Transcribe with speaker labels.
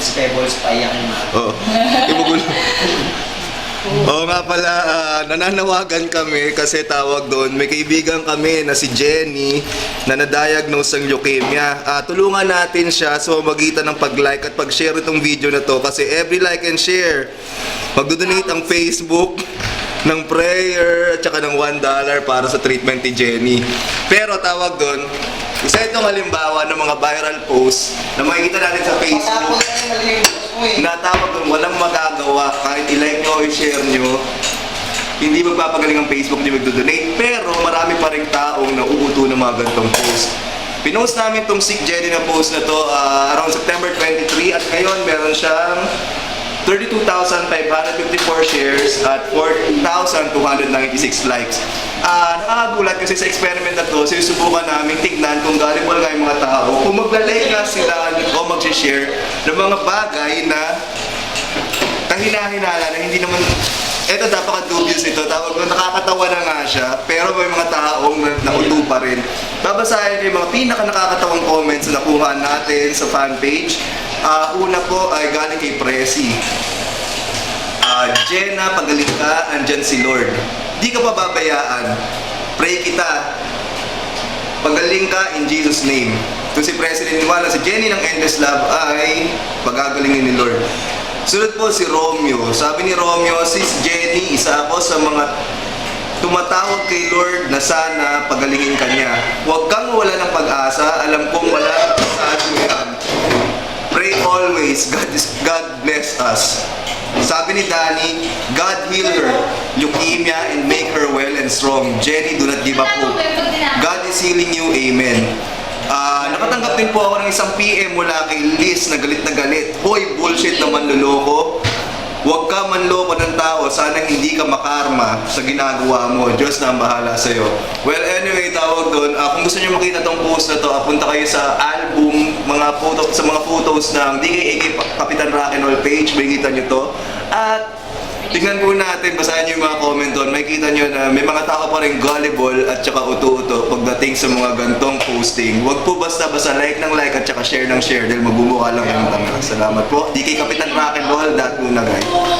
Speaker 1: si Pebbles, paiyakin mo.
Speaker 2: Oo. Ibugulo. Oo nga pala, ah, nananawagan kami kasi tawag doon, may kaibigan kami na si Jenny na na-diagnose ng leukemia. Ah, tulungan natin siya sa magitan ng pag-like at pag-share itong video na to kasi every like and share, magdodonate ang Facebook ng prayer at saka ng $1 para sa treatment ni Jenny. Pero tawag doon, isa itong halimbawa ng mga viral posts na makikita natin sa Facebook natawag doon, walang magagawa. Kahit i-like nyo o i-share nyo hindi magpapagaling ang Facebook, hindi magdodonate. Pero marami pa rin taong nauuto ng mga ganitong post Pinost namin tong Sick Jenny na post na to ah, around September 23 at ngayon meron siyang 32,554 shares at 4,296 likes. Ah, nakakagulat kasi sa experiment na to, sinusubukan namin tignan kung mo nga yung mga tao, kung magla-like nga sila o mag-share ng mga bagay na kahinahinala na hindi naman eto napaka-dubious ito. Tawag ko, nakakatawa na nga siya, pero may mga taong na- nauto pa rin. Babasahin ko yung mga pinaka-nakakatawang comments na nakuha natin sa fan Ah, una po ay galing kay Presi. Ah, Jenna, pagaling ka, andyan si Lord. Di ka pababayaan. Pray kita. Pagaling ka in Jesus' name. Kung si President Wala, si Jenny ng Endless Love ay pagagalingin ni Lord. Sunod po si Romeo. Sabi ni Romeo, Sis Jenny, isa ako sa mga tumatawag kay Lord na sana pagalingin ka niya. Huwag kang wala ng pag-asa. Alam kong wala sa mo yan. Pray always. God, is, God bless us. Sabi ni Danny, God heal her, leukemia, and make her well and strong. Jenny, do not give up hope. God is healing you. Amen. Ah, nakatanggap din po ako ng isang PM mula kay Liz na galit na galit. Hoy, bullshit na manluloko. Huwag ka manloko ng tao. Sana hindi ka makarma sa ginagawa mo. Diyos na ang bahala sa'yo. Well, anyway, tawag doon. Ah, kung gusto niyo makita tong post na to, ah, punta kayo sa album, mga photo, sa mga photos ng DKAK Kapitan Rock and Roll page. Makikita niyo to. At Tingnan po natin, basahin niyo yung mga comment doon. Makikita niyo na may mga tao pa rin gullible at saka uto-uto pagdating sa mga gantong posting. Huwag po basta-basta like ng like at saka share ng share dahil magbumuka lang kayong tanga. Salamat po. Kay Kapitan Rock and Roll, dat muna guys.